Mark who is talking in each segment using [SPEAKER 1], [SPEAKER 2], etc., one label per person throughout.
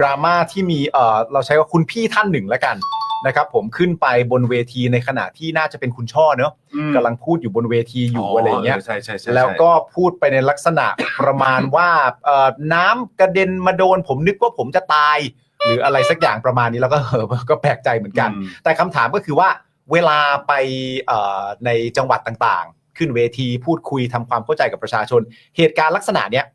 [SPEAKER 1] ดราม่าที่มีเอ่อเราใช้ว่าคุณพี่ท่านหนึ่งแล้วกันนะครับผมขึ้นไปบนเวทีในขณะที่น่าจะเป็นคุณช่อเนอะกำลังพูดอยู่บนเวทีอยู่อะไรอย่างเงี้ย
[SPEAKER 2] ใช่ใช่ใช่
[SPEAKER 1] แล้วก็พูดไปในลักษณะ ประมาณว่าเอ่อน้ำกระเด็นมาโดน ผมนึกว่าผมจะตาย หรืออะไรสักอย่างประมาณนี้แล้วก็ เออก็แปลกใจเหมือนกัน
[SPEAKER 2] อืม
[SPEAKER 1] แต่คำถามก็คือว่าเวลาไปเอ่อในจังหวัดต่างๆ ขึ้นเวทีพูดคุยทำความเข้าใจกับประชาชน เหตุการณ์ลักษณะเนี้ย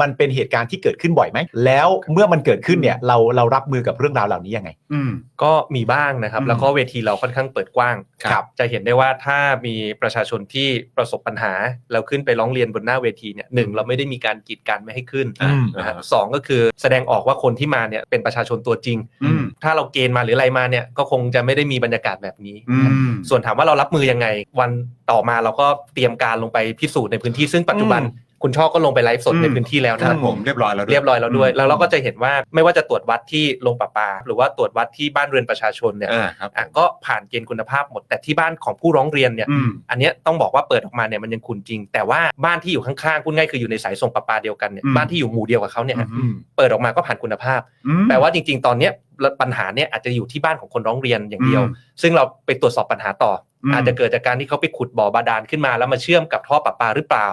[SPEAKER 1] มันเป็นเหตุการณ์ที่เกิดขึ้นบ่อยไหม แล้วเมื่อมันเกิดขึ้นเนี่ยเราเรารับมือกับเรื่องราวเหล่านี้ยังไง
[SPEAKER 2] อืม
[SPEAKER 3] ก็มีบ้างนะครับ
[SPEAKER 2] อืม
[SPEAKER 3] แล้วก็เวทีเราค่อนข้างเปิดกว้าง
[SPEAKER 2] ครับ
[SPEAKER 3] จะเห็นได้ว่าถ้ามีประชาชนที่ประสบปัญหาแล้วขึ้นไปร้องเรียนบนหน้าเวทีเนี่ยหนึ่งเราไม่ได้มีการกีดกันไม่ให้ขึ้น
[SPEAKER 1] อืม
[SPEAKER 3] นะฮะสองก็คือแสดงออกว่าคนที่มาเนี่ยเป็นประชาชนตัวจริง
[SPEAKER 2] อืม
[SPEAKER 3] ถ้าเราเกณฑ์มาหรืออะไรมาเนี่ยก็คงจะไม่ได้มีบรรยากาศแบบนี้
[SPEAKER 2] อืม
[SPEAKER 3] ส่วนถามว่าเรารับมือยังไง วันต่อมาเราก็เตรียมการลงไปพิสูจน์ในพื้นที่ซึ่งปัจจุบัน คุณช่อก็ลงไปไลฟ์สด
[SPEAKER 2] อืม
[SPEAKER 3] ในพื้นที่แล้ว
[SPEAKER 2] ครั
[SPEAKER 3] นะ
[SPEAKER 2] บผมเรียบร้อยแล้วด้ว
[SPEAKER 3] เรียบร้อยแล้วด้วย แล้วเราก็จะเห็นว่าไม่ว่าจะตรวจวัดที่โรงประปา หรือว่าตรวจวัดที่บ้านเรือนประชาชนเนี่ย
[SPEAKER 2] อ่าครับ
[SPEAKER 3] อะก็ผ่านเกณฑ์คุณภาพหมด แต่ที่บ้านของผู้ร้องเรียนเนี่ย
[SPEAKER 2] อืม
[SPEAKER 3] อันเนี้ยต้องบอกว่าเปิดออกมาเนี่ยมันยังคุณจริง แต่ว่าบ้านที่อยู่ข้างๆพูดง่ายคืออยู่ในสายส่งประปาเดียวกันเนี่ย
[SPEAKER 2] อืม
[SPEAKER 3] บ้านที่อยู่หมู่เดียวกับเขาเนี่ย
[SPEAKER 2] อืม
[SPEAKER 3] เปิดออกมาก็ผ่านคุณภาพ
[SPEAKER 2] อืม
[SPEAKER 3] แปลว่าจริง ๆ ตอนเนี้ยปัญหาเนี่ยอาจจะอยู่ที่บ้านของคนร้องเรียนอย่างเดียว
[SPEAKER 2] อืม
[SPEAKER 3] ซึ่งเราไปตรวจสอบปัญหาต่อ อ
[SPEAKER 2] ม
[SPEAKER 3] อาจจะเกิดจากการที่เขาไปขุดบ่อบาดาลขึ้นมาแล้วมาเชื่อมกับท่อประปาหรือเปล่า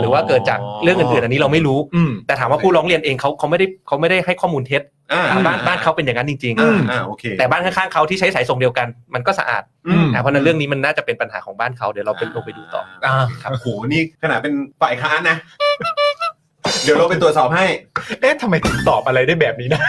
[SPEAKER 3] หรือว่าเกิดจากเรื่องอื่นๆอันนี้เราไม่รู้
[SPEAKER 1] อืม
[SPEAKER 3] แต่ถามว่าผู้ร้องเรียนเองเขาเขาไม่ได้เขาไม่ได้ให้ข้อมูลเท็จ
[SPEAKER 2] อ่า
[SPEAKER 3] อ่าบ้านบ้านเขาเป็นอย่างนั้นจริง
[SPEAKER 2] อ่าอ่าโอเค
[SPEAKER 3] ๆแต่บ้านข้างๆเขาที่ใช้สายส่งเดียวกันมันก็สะอาด
[SPEAKER 2] อืม
[SPEAKER 3] อะเพราะฉะนั้นเรื่องนี้มันน่าจะเป็นปัญหาของบ้านเขาเดี๋ยวเราไปลงไปดูต่อ
[SPEAKER 1] อ่า
[SPEAKER 2] โอ้โหนี่ขนาดเป็นฝ่ายค้านนะเดี๋ยวเราไปตรวจสอบให้
[SPEAKER 1] เอ๊ะทำไมถึงตอบอะไรได้แบบนี้นะ